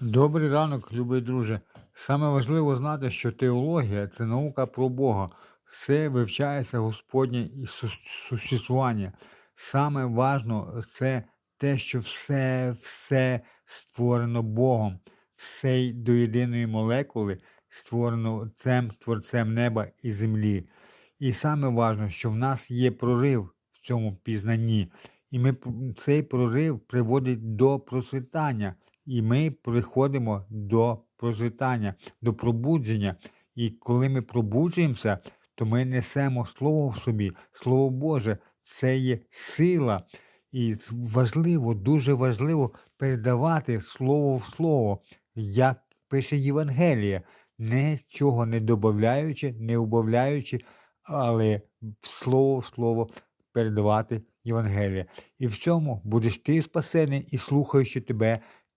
Добрий ранок, любий друже. Саме важливо знати, що теологія це наука про Бога. Все вивчається Господнє і существування. Саме важно це те, що все, все створено Богом. Все до єдиної молекули створено цим творцем неба і землі. І саме важно, що в нас є прорив в цьому пізнанні. І ми, цей прорив приводить до процвітання. І ми приходимо до процвітання, до пробудження. І коли ми пробуджуємося, то ми несемо Слово в собі. Слово Боже, це є сила. І важливо, дуже важливо передавати слово в слово, як пише Євангелія, нічого не додаючи, не убавляючи, але слово в слово передавати Євангелія. І в цьому будеш ти спасений і слухаючи тебе